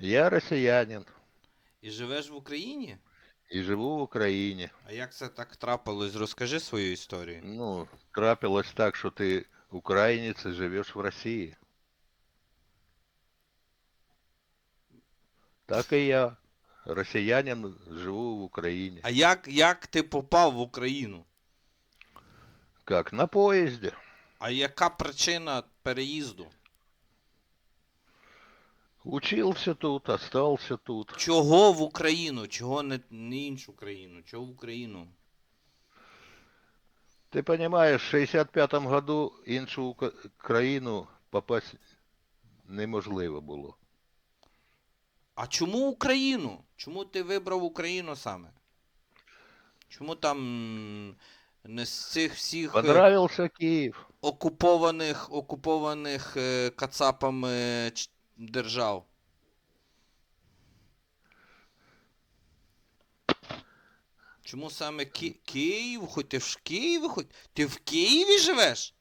Я росіянин І живеш в Україні? і живу в Україні. А як це так трапилось? Розкажи свою історію. Ну, трапилось так, що ти українець і живеш в Росії. Так і я. Росіянин, живу в Україні. А як, як ти попав в Україну? Как? На поїзді. А яка причина переїзду? Учился тут, остался тут. Чого в Україну? Чого не, не іншу країну? Чого в Україну? Ты понимаешь, в 65-му году іншу країну попасть неможливо було. А чому Україну? Чому ти вибрав Україну саме? Чому там не з цих всіх е, Київ. окупованих, окупованих е, кацапами ч- держав? Чому саме Ки- Київ? Хоч ти в Києві, хоч ти в Києві живеш?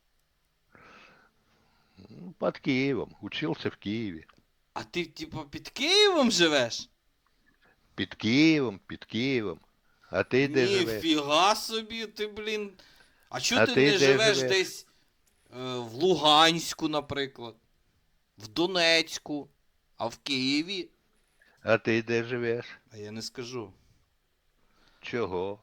Ну, Под Киевом. Учился в Киеве. А ти, типу, під Києвом живеш? Під Києвом, під Києвом. А ти де живеш? Ніфіга собі, ти, блін. А чого А ти, ти не де живеш живеш? десь е, в Луганську, наприклад, в Донецьку, а в Києві? А ти де живеш? А я не скажу. Чого?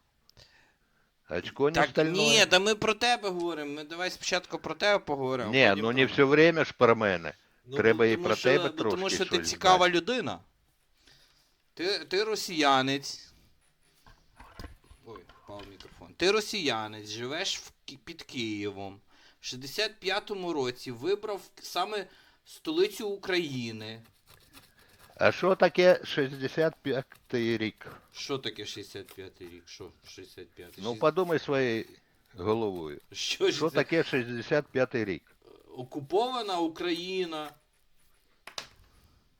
Очко не так стальное? ні, та ми про тебе говоримо. Ми давай спочатку про тебе поговоримо. Ні, ну не все время ж про мене. Ну, треба і про що- тебе бо Тому що ти цікава знати. людина. Ти, ти росіянець. Ой, впав мікрофон. Ти росіянець, живеш в, під Києвом. В 65-му році вибрав саме столицю України. А що таке 65-й рік? Що таке 65-й рік? Що 65-й? Ну подумай своєю головою. що, Що це? таке 65-й рік? Окупована Україна.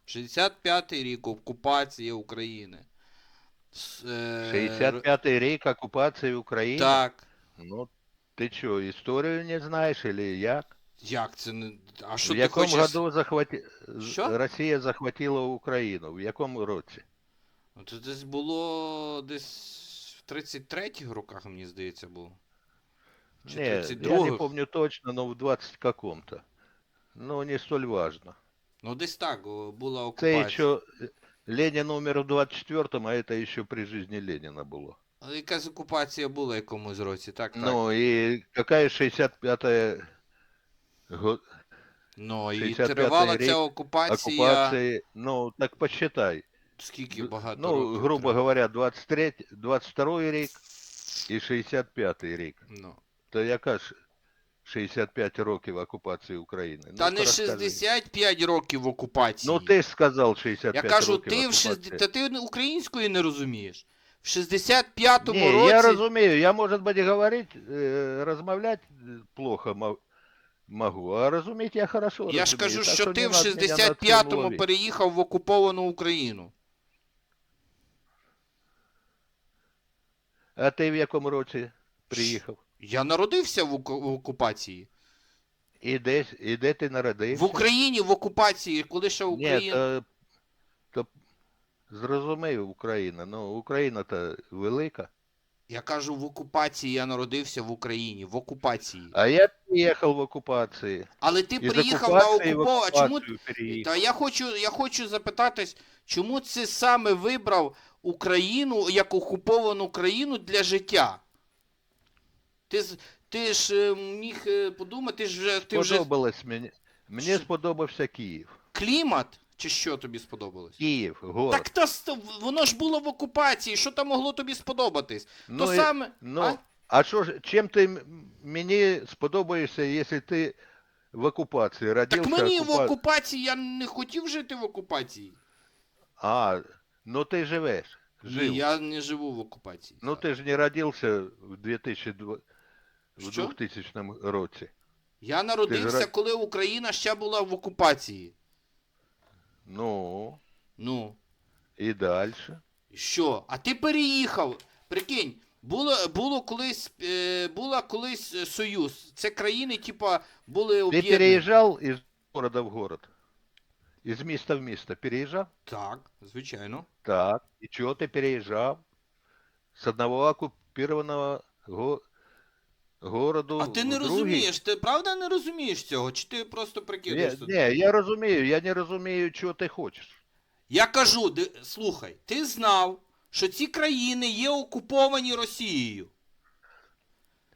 65-й рік окупація України. С- е, 65-й рік окупації України? Так. Ну, ти що, історію не знаєш, или як? Як це не. А що в ти якому хочеш? году захвати... Що? Росія захватила Україну? В якому році? Ну, Це десь було десь в 33-х роках, мені здається, було. Чи Не, я 32-х? не помню точно, но в 20 каком-то. Ну, не столь важно. Ну, десь так, була Це окупація. еще Ленин умер в 24-м, а это еще при жизни Ленина было. Якась окупація була якомусь році, так, так. Ну и какая 65-я го- Ну, і 65-й тривала рік ця окупація. оккупации? Ну, так посчитай. Скільки багато Ну, років грубо тривала? говоря, 23, 22 рік і 65-й рік. Ну. То яка ж 65 років окупації України? Та Ну, не розкажи. 65 років окупації. Ну ти ж сказав 65 Я кажу, років ти в окупації. 60... Та ти української не розумієш. В 65-му Не, році. я разумею, я, может быть, говорить, э, размовлять э, плохо мо- могу, а разуметь я хорошо Я ж кажу, так що ти в надо меня на цьому 65-му переїхав в окуповану Україну. А ти в якому році приїхав? Я народився в, оку- в окупації. І де, і де ти народився? В Україні в окупації, коли ще Ні, Україна. то, то зрозумів Україна, ну Україна-то велика. Я кажу, в окупації я народився в Україні, в окупації. А я приїхав в окупації. Але ти Із приїхав на окупації. А чому. Та я хочу, я хочу запитатись, чому ти саме вибрав Україну як окуповану країну для життя? Ти, ти ж е, міг е, подумати, ти ж ти вже Сподобалось мені. Мені сподобався Київ. клімат, чи що тобі сподобалось? Київ, город. Так та ст- воно ж було в окупації, що там могло тобі сподобатись? Ну, То і- саме. Ну, а? а що ж, чим ти м- мені сподобаєшся, якщо ти в окупації родився? Так мені в окупа- окупації я не хотів жити в окупації. А, ну ти живеш. Жив. Ні, я не живу в окупації. Ну ти ж не родився в 2002 в Що? 2000 році. Я народився, ра- коли Україна ще була в окупації. Ну, Ну. і далі. І Що? А ти переїхав. Прикинь, було, було колись, е, була колись Союз. Це країни, типа, були Ти об'єднані. переїжджав із города в город? из места в место переезжал? Так, звичайно. Так. И чего ты переезжал? С одного оккупированного го- городу А ти не другий? розумієш, ти правда не розумієш цього? Чи ти просто прикидаєш тут? не, я разумею, я не разумею, чего ты хочешь. Я кажу, ди- слухай, ти знав, що ці країни є окуповані Росією.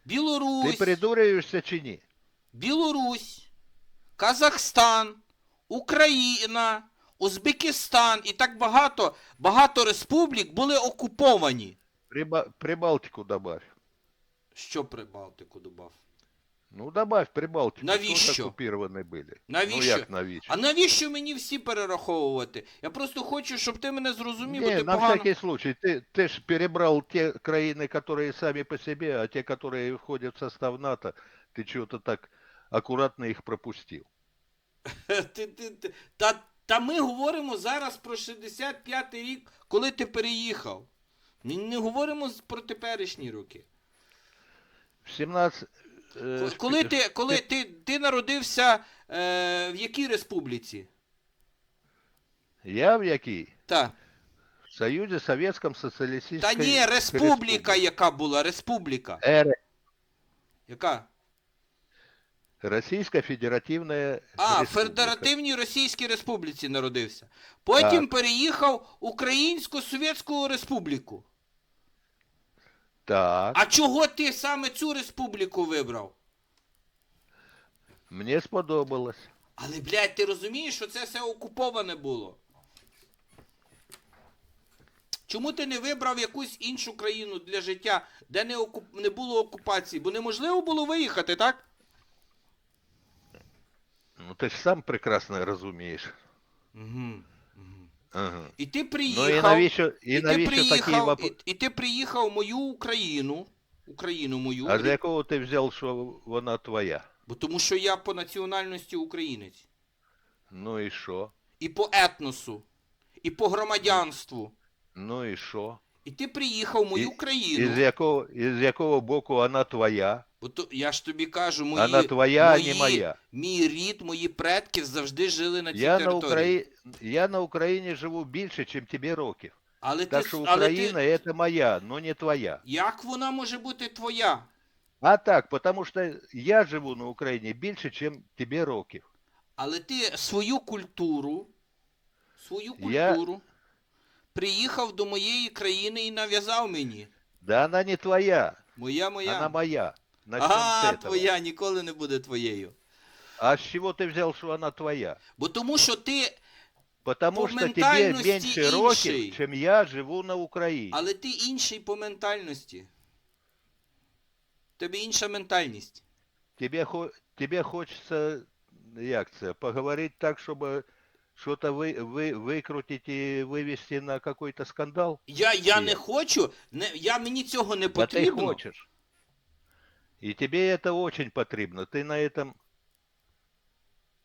Білорусь, Ты придуриваешься чи ні? Білорусь, Казахстан, Україна, Узбекистан і так багато, багато республік були окуповані. Приба- Прибалтику добавь. Що Прибалтику добав? Ну, добавь Прибалтику. Навіщо? Тут оккупированы были. Навіщо? Ну, як навіщо? А навіщо мені всі перераховувати? Я просто хочу, щоб ти мене зрозумів, бо Не, ти на погано. всякий случай. Ты, ты ж перебрал те краины, которые сами по себе, а те, которые входят в состав НАТО, ты чего-то так аккуратно их пропустил. Ти, ти, ти, та, та ми говоримо зараз про 65-й рік, коли ти переїхав. Ми не говоримо з- про теперішні роки. В 17... э, Коли ти, коли ти, ти народився е, в якій республіці? Я в якій? Та. В Союзе Советском Социалистической Та ні, республіка, яка була, республіка. РФ. Яка? Российская Федеративная А, в Федеративній Російській Республіці народився. Потім Так. переїхав в Українську Совєтську Республіку. Так, А чого ти саме цю республіку вибрав? мне сподобалось. Але, блядь, ти розумієш, що це все окуповане було? Чому ти не вибрав якусь іншу країну для життя, де не, окуп... не було окупації? Бо неможливо було виїхати, так? Ну, ты же сам прекрасно разумеешь. Угу. Ага. І ти Ну приїхав. навіщо, і і, ти навіщо такі приїхав вопроси? і, і ти приїхав в мою Україну. Україну мою. А з якого ти взяв, що вона твоя? Бо тому що я по національності українець. Ну і що? І по етносу, і по громадянству. Ну і що? І ти приїхав в мою країну. Із якого, із якого боку вона твоя? Бо то, я ж тобі кажу, мої, Вона твоя, мої, не моя. мій рід, мої предки завжди жили на цій Я на. Украї... я на Україні живу більше, ніж тобі років. Але Так ти, що але Україна ти, це моя, но не твоя. як вона може бути твоя? А так, потому що я живу на Україні більше, ніж тобі років. Але ти свою культуру, свою Я- культуру приїхав до моєї країни і нав'язав мені. Да вона не твоя, Моя моя. вона моя. Начнем этого. твоя ніколи не буде твоєю. А з чого ти взяв, що вона твоя? Бо тому що ти, Потому По що тебе ментальності менше інший. років, чим я живу на Україні. але ти інший по ментальності. Тебе інша ментальність. Тебе, хо... тебе хочеться, як це, поговорити так, щоб щось ви... Ви... викрутити і вивести на какой-то скандал? Я, я не хочу, не, я, мені цього не Да ти потрібно. хочеш. І тобі це дуже потрібно. Ти на этом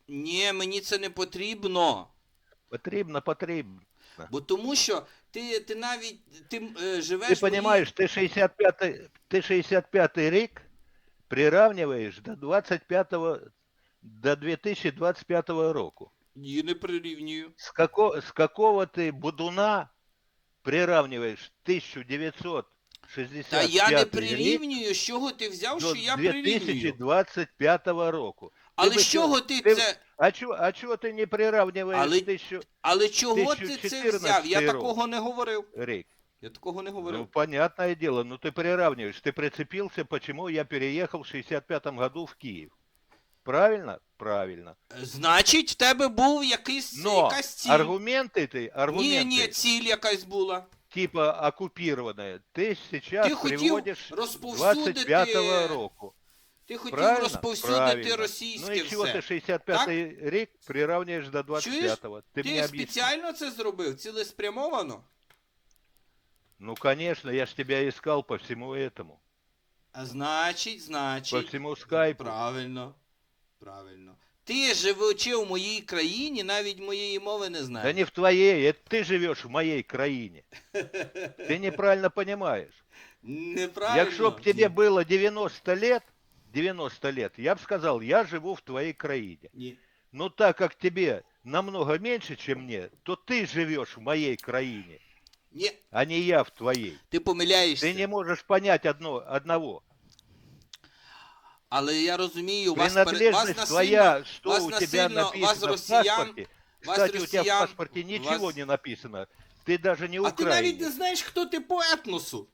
Ні, мені це не потрібно. потрібно, потрібно. Бо тому що ти, ти навіть ти, е, живеш в моїй- розумієш, ти 65 ти 65 рік приравнюєш до 25 до 2025 року. Ні, не прирівнюю. С, како, с какого ты будуна приравниваешь 1965 Та я не рік прирівнюю, з чого ти взяв, до що я прирівнюю. 2025 року? Але би з чого ти ти- це. А чого а чого ти не приравнюєш Але- 1000 Але чого ти це 1014 взяв? Я рік. такого не говорив. рік? Я такого не говорив. Ну, понятное дело, ну ты приравниваешь. Ты прицепился, почему я переехал в 65 году в Киев. Правильно? Правильно. Значить, в тебе був якийсь Но якась ціль. аргументы ты, аргументы, Ні, ні, ціль якась була. типа оккупированные, ты сейчас Ти хотів приводишь розповсюдити- 25 року. Ти хотів Правильно? розповсюдити Правильно. російське Ну и чего все. ты 65 рік приравниваешь до 25-го? Ты, Ти мне объясни. спеціально це зробив? Цілеспрямовано? Ну, конечно, я ж тебя искал по всему этому. А значить, По значить. всему скайпу. Правильно. Правильно. Ти, живучи в моїй країні, навіть моєї мови не Да знаєш. не в твоей, это ты живешь в моей краине. Ты неправильно понимаешь. Неправильно. Якщо б тебе было 90 лет, 90 лет, я бы сказал, я живу в твоей краине. Ні. Ну так как тебе намного меньше, чем мне, то ты живешь в моей краине, Ні, а не я в твоей. ти помиляєшся. Ты не можешь понять одно, одного. Але я розумію, вас, пере- вас Принадлежность насильно, твоя, что вас у тебя насильно- написано вас в россиян- паспорте. вас Кстати, у тебя в россиян- паспорте ничего вас- не написано. Ты даже не А ти навіть не украинец. знаєш, хто ти по етносу.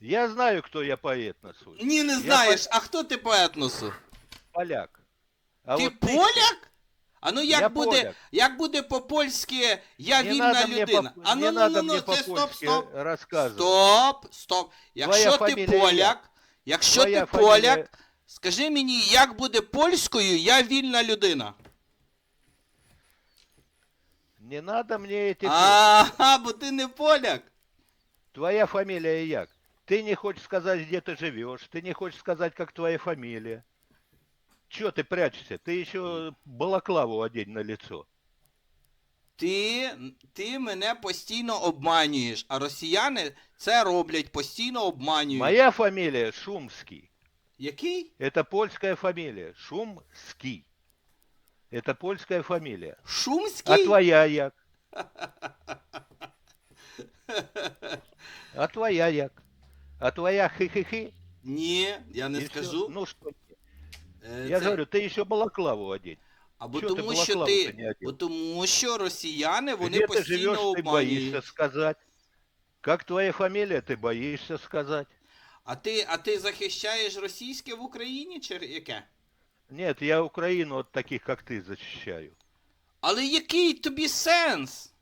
Я знаю, кто я по этносу. Ні, не Я знаєш. А хто ти по етносу? Поляк. А ти вот ты поляк? А ну як Я буде, поляк. як буде по-польськи я Не вільна надо мне людина? по- а ну не ну надо ну, мне ну це стоп, по-польски стоп. рассказывать. Стоп, стоп. Якщо ти фамілія поляк, як? якщо Твоя ти поляк, фамілія- скажи мені, як буде польською, я вільна людина. Не надо мне эти... Ага, бо ти не поляк. Твоя фамилия як? Ты не хочешь сказать, где ты живешь, ты не хочешь сказать, как твоя фамилия. Чё ты прячешься? Ты еще балаклаву одень на лицо. Ти, ти мене постійно обманюєш, а росіяни це роблять, постійно обманюють. Моя фамилия Шумский. Який? Это польская фамилия. Шумский. Это польская фамилия. Шумський? А твоя як? А твоя як? А твоя хы-хы-хы? Ні, я не И всё. скажу. Ну что? Е, Я це- говорю, ты еще балаклаву одень. Або чого ти тому, що балаклаву-то ти, не одів? бо тому що росіяни вони Где ты живешь, постійно ты боишься обманюють. сказать. Как твоя фамилия, ты боишься сказать. А ти, а ти захищаєш російське в Україні чи яке? Нет, я Украину от таких, как ты, защищаю. Але який тобі сенс?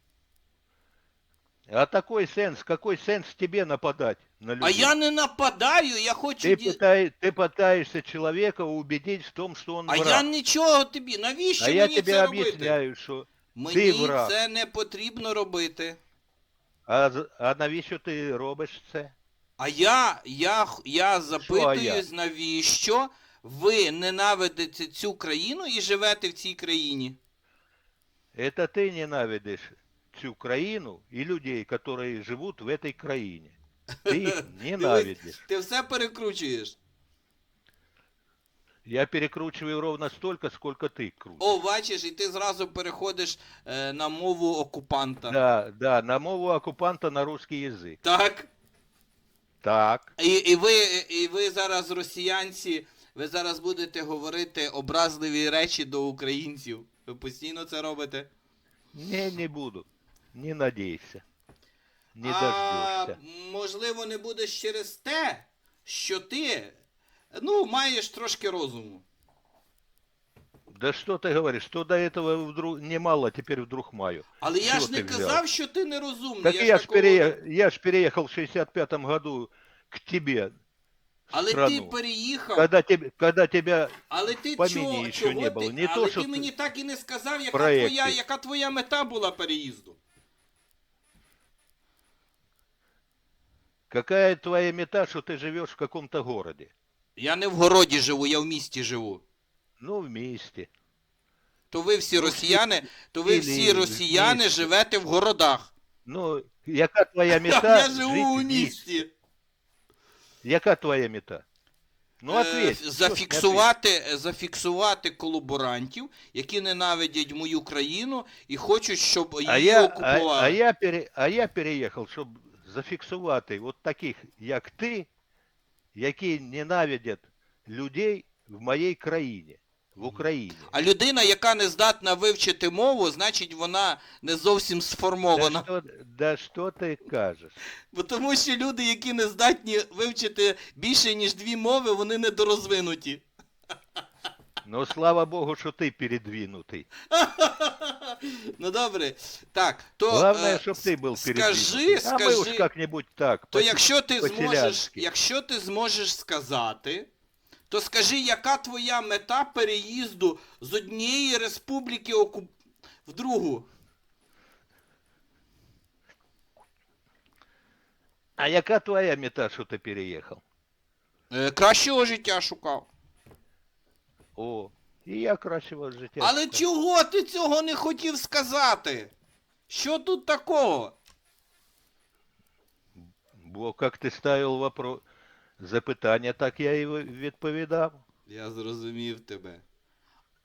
А такой сенс, какой сенс тебе нападать на людей? А я не нападаю, я хочу. ты, ді- пытай- ты пытаешься человека убедить в том, что он А враг. я нічого тобі. Навіщо а я мені тебе це робити? объясняю, что... Мені враг. це не потрібно робити. А, з- а навіщо ти робиш це? А я, я, х- я а я? запитуюсь, навіщо ви ненавидите цю країну і живете в цій країні? Это ты ненавидишь цю країну и людей, которые живут в этой краине. Ты их ненавидишь. Ти все перекручуєш. Я перекручиваю ровно столько, сколько ты крутишь. О, бачиш, і ти зразу переходиш е, на мову окупанта. Да, да, на мову оккупанта на русский язык. Так. Так. І, і, ви, і ви зараз, росіянці, ви зараз будете говорити образливі речі до українців. Ви постійно це робите. Не, не буду. Не надейся. Не а, можливо, не будеш через те, що ти, ну, маєш трошки розуму. Да что ты говоришь, что до этого вдруг немало, теперь вдруг маю. Але я Чого ж не ти взяв? казав, що ти не розумний. Так я, я, ж такого... переехал, я ж переехал в 65 году к тебе. в Але ти страну. переїхав. Когда, тебе, когда тебя Але ти помині чого, ще чого не ти, було. Не але то, що ти ти- мені так і не сказав, яка Проекти. твоя, яка твоя мета була переїзду. Какая твоя мета, что ты живешь в каком-то городе? Я не в городі живу, я в місті живу. Ну, вместе. То ви всі Ну, росіяни, то ви всі росіяни живете в городах. Ну, яка твоя мета? я живу вместе? місті. Яка твоя мета? Ну, Е, ответь. Зафіксувати, зафіксувати колаборантів, які ненавидять мою країну і хочуть, щоб її А я, а, окупували. а, я пере, а я переїхав, щоб зафіксувати от таких, як ти, які ненавидять людей в моїй країні, в Україні. А людина, яка не здатна вивчити мову, значить вона не зовсім Да сформована. що, да що ти кажеш? Бо тому що люди, які не здатні вивчити більше, ніж дві мови, вони недорозвинуті. Ну, слава Богу, що ти передвинутий. ну добре. Так, то. Главное, е, щоб ти був скажи, передвинутий. А ми уж как-нибудь так. То по- якщо ти зможеш, по-селянськи. якщо ти зможеш сказати, то скажи, яка твоя мета переїзду з однієї республіки окуп... в другу? А яка твоя мета, що ти переїхав? Е, кращого життя шукав. О, і я кращого життя. Але чого ти цього не хотів сказати? Що тут такого? Бо як ти ставив вопрос, запитання, так я і відповідав. Я зрозумів тебе.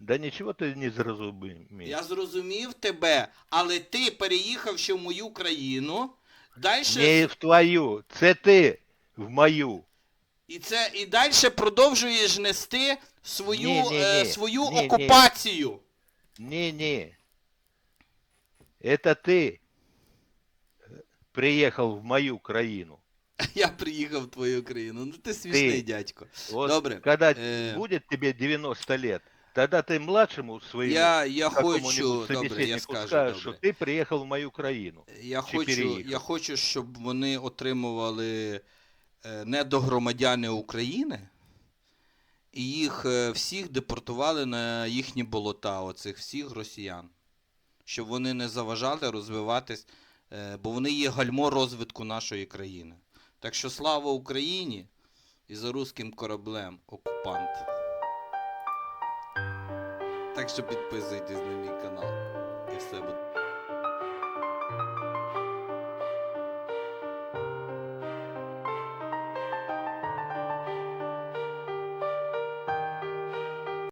Да ничего ты не зразумеешь. Я зрозумів тебе, але ти переїхав ще в мою країну. Далі Не в твою, це ти в мою. і це і далі продовжуєш нести свою, Ні, ні, е, ні. свою Ні, ні. окупацію. Не-не. Это ты э, приехал в мою краину. Я приїхав в твою країну. Ну ти смішний дядько. Вот Добре, когда э, будет тебе 90 лет, тогда ты младшему своему Я, я какому-нибудь хочу, добре, я собеседнику скажу, скажешь, что добре. ты приехал в мою краину. Я Чи хочу, переїхав? я хочу, щоб вони отримували е, недогромадяни України, і їх е, всіх депортували на їхні болота, оцих всіх росіян. Щоб вони не заважали розвиватись, е, бо вони є гальмо розвитку нашої країни. Так що слава Україні і за руським кораблем окупант. Так що підписуйтесь на мій канал.